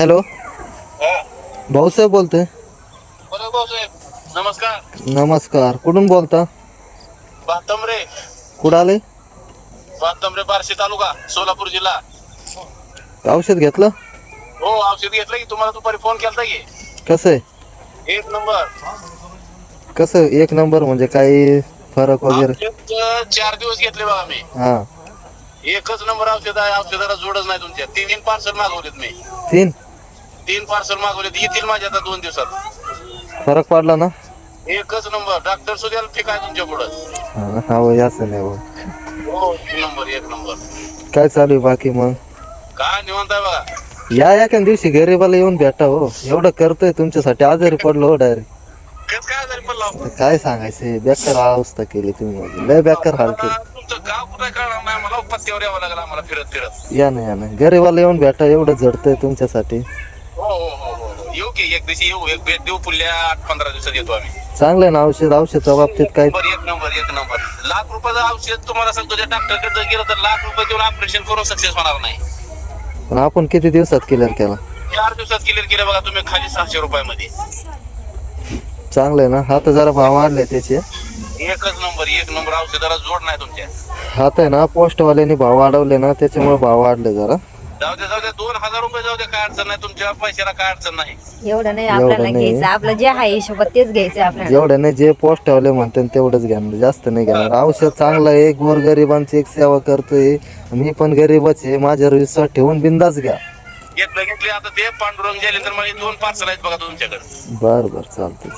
Hello. Bhausaheb बोलतोय. नमस्कार. नमस्कार. कुठून बोलता? बातमरे कुठं आले? बातमरे बार्शी तालुका सोलापूर जिल्हा. औषध घेतलं? हो औषध घेतलं की तुम्हाला दुपारी फोन केलता की. कसं आहे? एक नंबर. कसं एक नंबर म्हणजे काही फरक वगैरे? औषध चार दिवस घेतले बघा मी हां. एकच नंबर औषध आहे औषधाला जोडच नाही तुमच्या. तीन पार्सल मागवलेत मी. तीन? तीन पार्सल मागवलेत. येतील माझ्या आता दोन दिवसात. फरक पडला ना? एकच नंबर डॉक्टर सुद्धा आहे तुमच्या पुढं? हां हा वय असं नाही भाऊ हो एक नंबर एक नंबर काय चालू आहे बाकी मग? काय निवांत आहे बघा. या एका दिवशी गरीबाला येऊन भेटा हो. एवढं करतोय तुमच्यासाठी. आजारी पडलो हो डायरेक्ट काय सांगायचे बेकार अवस्था केली तुम्ही माझी. लय बेकार हाल केली. तुमचं गाव कुठे कळणार नाही. मला पत्त्यावर यावं लागलं आम्हाला फिरत फिरत या ना या ना. गरीबाला येऊन भेटा. एवढं झडतंय तुमच्यासाठी. येऊ की एक दिवशी येऊ एक भेट देऊ पुढल्या आठ पंधरा दिवसात येतो आम्ही. चांगलं ना औषध औषधच्या बाबतीत काय नंबर एक नंबर एक नंबर. लाख रुपयाचं औषध तुम्हाला सांगतो त्या डॉक्टरकडे जर गेलं तर लाख रुपये देऊन ऑपरेशन करून सक्सेस होणार नाही. पण आपण किती दिवसात क्लिअर केला? चार दिवसात क्लिअर केलं बघा तुम्ही खाली सहाशे रुपयामध्ये. चांगलं आहे ना आता जरा भाव वाढले त्याचे. एकच नंबर एक नंबर औषधाला जोड नाही तुमच्या. आता आहे ना पोस्टवाल्याने भाव वाढवले ना त्याच्यामुळे भाव वाढले जरा. जाऊ दे जाऊ दे दोन हजार रुपये जाऊ दे काय अडचण नाही तुमच्या पैशाला काय अडचण नाही. एवढं नाही एवढं आपल्याला नाही. घ्यायचं आपलं जे आहे हिशोबात तेच घ्यायचं आपल्याला. जेवढं नाही जे पोस्टवाले म्हणते तेवढंच घेणार जास्त नाही घेणार. औषध चांगलं आहे गोर गरिबांची एक सेवा करतोय. मी पण गरीबच आहे माझ्यावर विश्वास ठेवून बिंदाच घ्या. घेतलं घेतले आता ते पांडुरंग गेले तर मला दोन पार्सल आहेत बघा तुमच्याकडे. बर बर चालतंय.